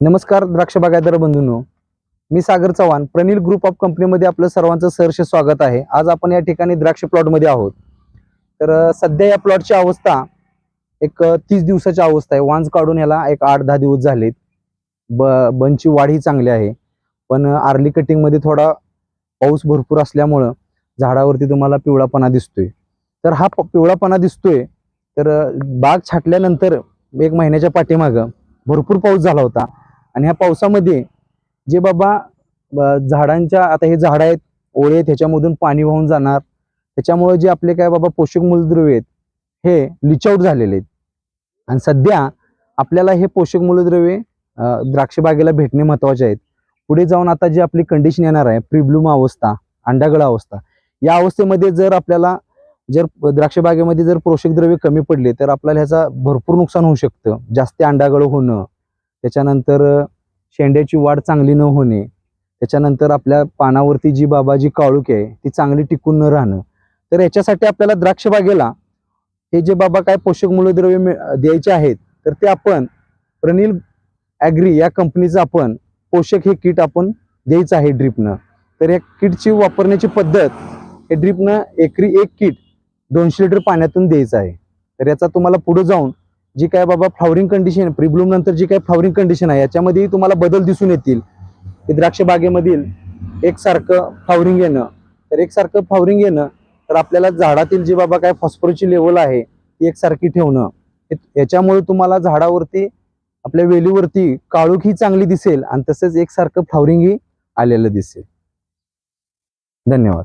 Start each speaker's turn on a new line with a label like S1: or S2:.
S1: नमस्कार द्राक्ष बागायदार बंधूंनो. मी सागर चव्हाण प्रनिल ग्रुप ऑफ कंपनीमध्ये आपलं सर्वांचं सहर्ष स्वागत आहे. आज आपण या ठिकाणी द्राक्ष प्लॉटमध्ये आहोत. तर सध्या या प्लॉटची अवस्था एक तीस दिवसाची अवस्था आहे. वांज काढून याला एक आठ दहा दिवस झालेत. ब बनची वाढ ही चांगली आहे. पण आर्ली कटिंगमध्ये थोडा पाऊस भरपूर असल्यामुळं झाडावरती तुम्हाला पिवळापणा दिसतोय. तर हा प- पिवळापणा दिसतोय तर बाग छाटल्यानंतर एक महिन्याच्या पाठीमागं भरपूर पाऊस झाला होता. आणि ह्या पावसामध्ये जे बाबा झाडांच्या आता हे झाड आहेत ओळे आहेत ह्याच्यामधून पाणी वाहून जाणार. त्याच्यामुळे जे आपले काय बाबा पोषक मूलद्रव्य आहेत हे लिचआउट झालेले आहेत. आणि सध्या आपल्याला हे पोषक मूलद्रव्ये द्राक्षबागेला भेटणे महत्त्वाचे आहेत. पुढे जाऊन आता जी आपली कंडिशन येणार आहे प्रिब्लूम अवस्था अंडागळ अवस्था या अवस्थेमध्ये जर आपल्याला जर द्राक्षबागेमध्ये जर पोषक द्रव्य कमी पडले तर आपल्याला ह्याचा भरपूर नुकसान होऊ शकतं. जास्त अंडागळ होणं त्याच्यानंतर शेंड्याची वाढ चांगली न होणे त्याच्यानंतर आपल्या पानावरती जी बाबा जी आहे ती चांगली टिकून न राहणं. तर याच्यासाठी आपल्याला द्राक्ष बागेला हे जे बाबा काय पोषक मूलद्रव्य द्यायचे आहेत तर ते आपण प्रनिल ॲग्री या कंपनीचं आपण पोषक हे किट आपण द्यायचं आहे ड्रिपनं. तर या किटची वापरण्याची पद्धत हे ड्रिपनं एकरी एक किट दोनशे लिटर पाण्यातून द्यायचं आहे. तर याचा तुम्हाला पुढे जाऊन जी काय बाबा फ्लॉवरिंग कंडिशन प्रिब्लूम नंतर जी काय फ्लॉवरिंग कंडिशन आहे याच्यामध्ये तुम्हाला बदल दिसून येतील. की द्राक्ष बागेमधील एकसारखं फ्लॉवरिंग येणं तर एकसारखं फ्लॉवरिंग येणं तर आपल्याला झाडातील जी बाबा काय फॉस्फरसची लेवल आहे ती एकसारखी ठेवणं याच्यामुळे तुम्हाला झाडावरती आपल्या वेलीवरती काळूक ही चांगली दिसेल आणि तसेच एकसारखं फ्लॉवरिंग ही आलेलं दिसेल. धन्यवाद.